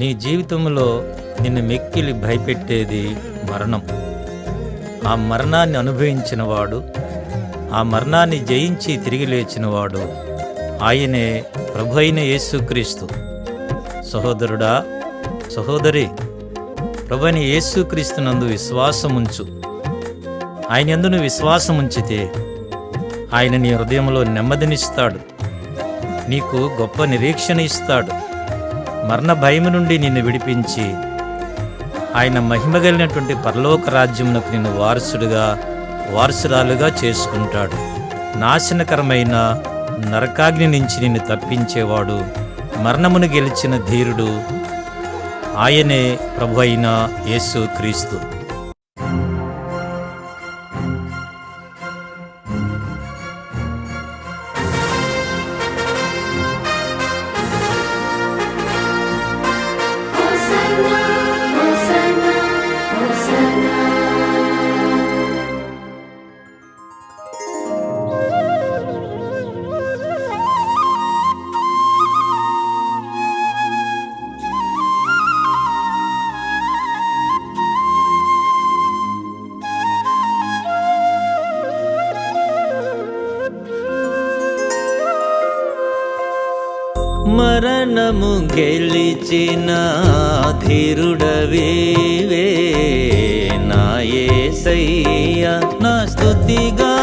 నీ జీవితంలో నిన్ను మెక్కిలి భయపెట్టేది మరణం. ఆ మరణాన్ని అనుభవించినవాడు ఆ మరణాన్ని జయించి తిరిగి లేచినవాడు ఆయనే ప్రభు అయిన యేసుక్రీస్తు సహోదరుడా సహోదరి ప్రభు అయిన యేసుక్రీస్తునందు విశ్వాసముంచు ఆయన ఎందు నువ్వు ఉంచితే ఆయన నీ హృదయంలో నెమ్మదినిస్తాడు. నీకు గొప్ప నిరీక్షణ ఇస్తాడు. మరణ భయం నుండి నిన్ను విడిపించి ఆయన మహిమగలిగినటువంటి పరలోక రాజ్యమునకు నిన్ను వారసుడుగా వారసురాలుగా చేసుకుంటాడు. నాశనకరమైన నరకాగ్ని నుంచి నిన్ను తప్పించేవాడు మరణమును గెలిచిన ధీరుడు ఆయనే ప్రభు అయిన యేసు క్రీస్తు. మరణము గెలిచిన ధీరుడవే నా యేసయ్య నా స్తుతిగానమా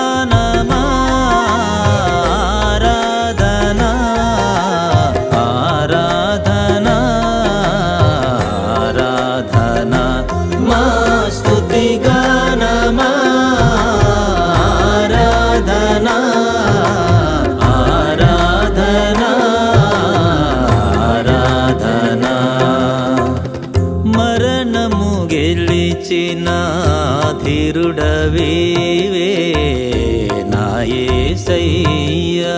ధీరుడవీవే నా సయ్యా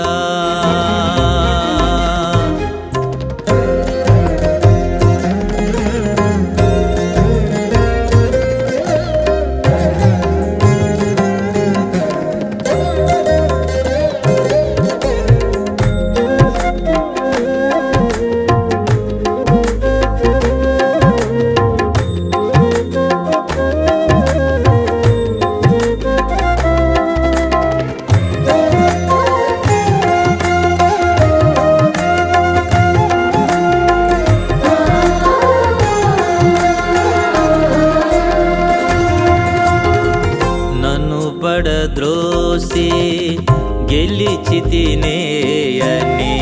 తినేయని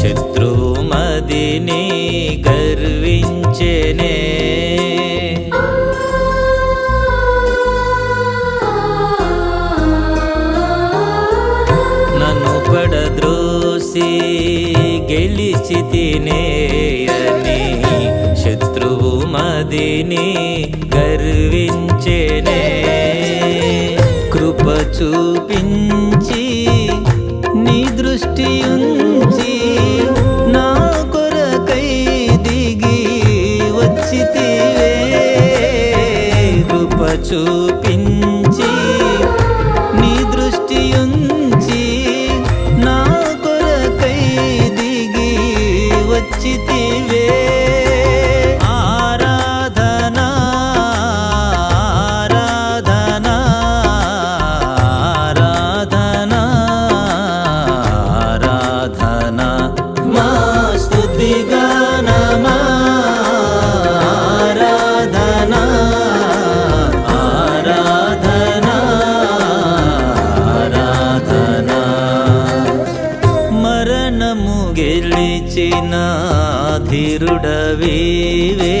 శత్రువు మదిని గర్వించెనే. నన్ను పడద్రోసి గెలిచి తినేయని శత్రువు మదిని గర్వించెనే. కృప చూపించి నీ దృష్టి ధీరుడవీవే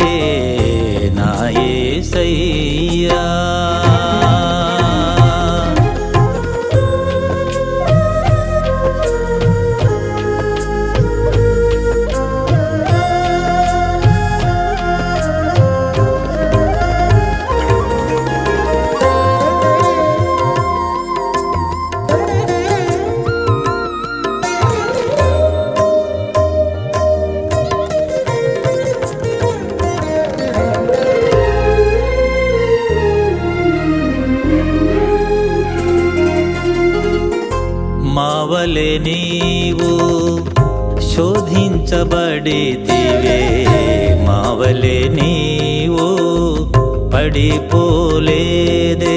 మావలే నీవు శోధించబడితివే. మా మావలే నీవు పడిపోలేదే.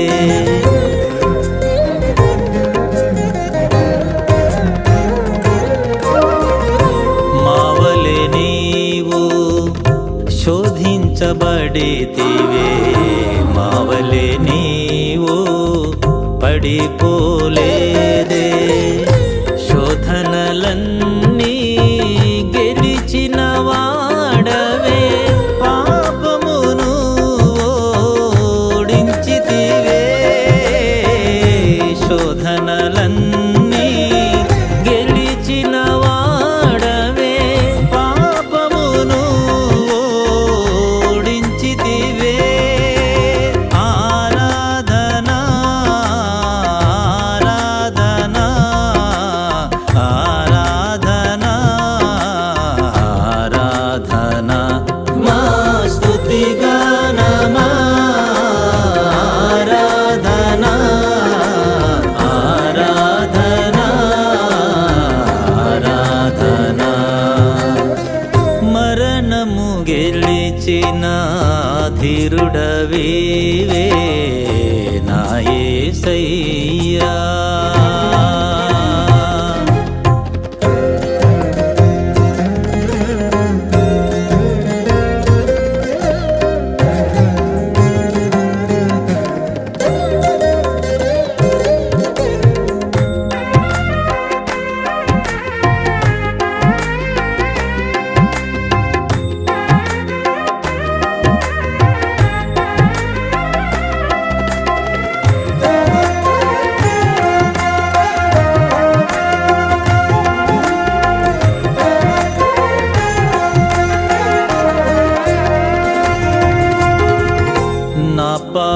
మావలే నీవు శోధించబడితివే. మావలే నీవు పడిపోలే. గెలిచిన ధీరుడవీవే నాయసయ్యా సయ్యా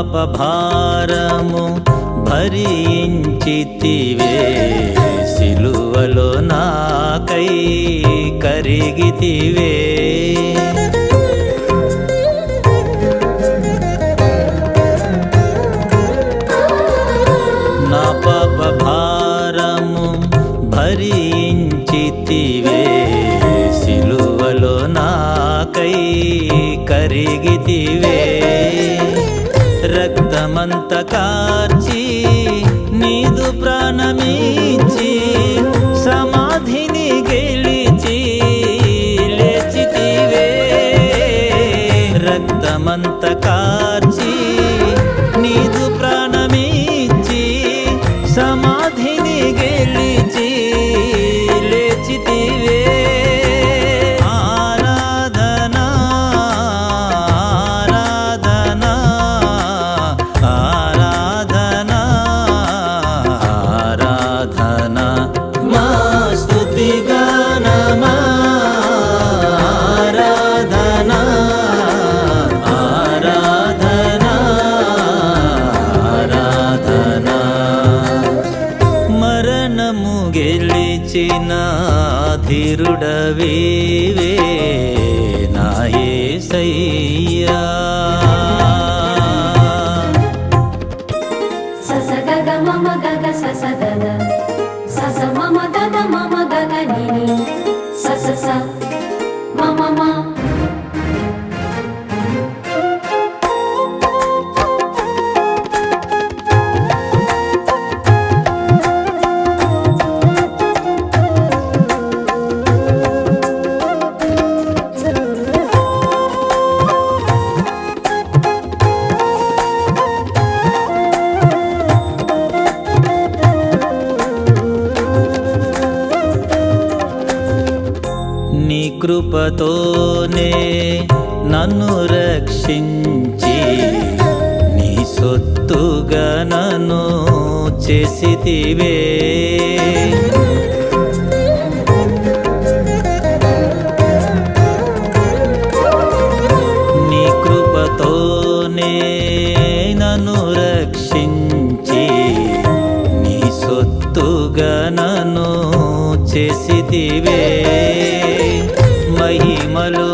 పాపభారము భరించితివే. సిలువలో నాకై కరిగితివే. రక్తమంత కార్చి నీదు ప్రాణమించి సమా ధీరుడవీవే నాయసయ్యా సస గగ మమ గగ సస దద కృపతోనే నన్ను రక్షించి నీ సొత్తుగా నన్ను చేసితివే నీ కృపతోనే నన్ను రక్షించి నీ సొత్తుగా నన్ను చేసితివే మహిమలు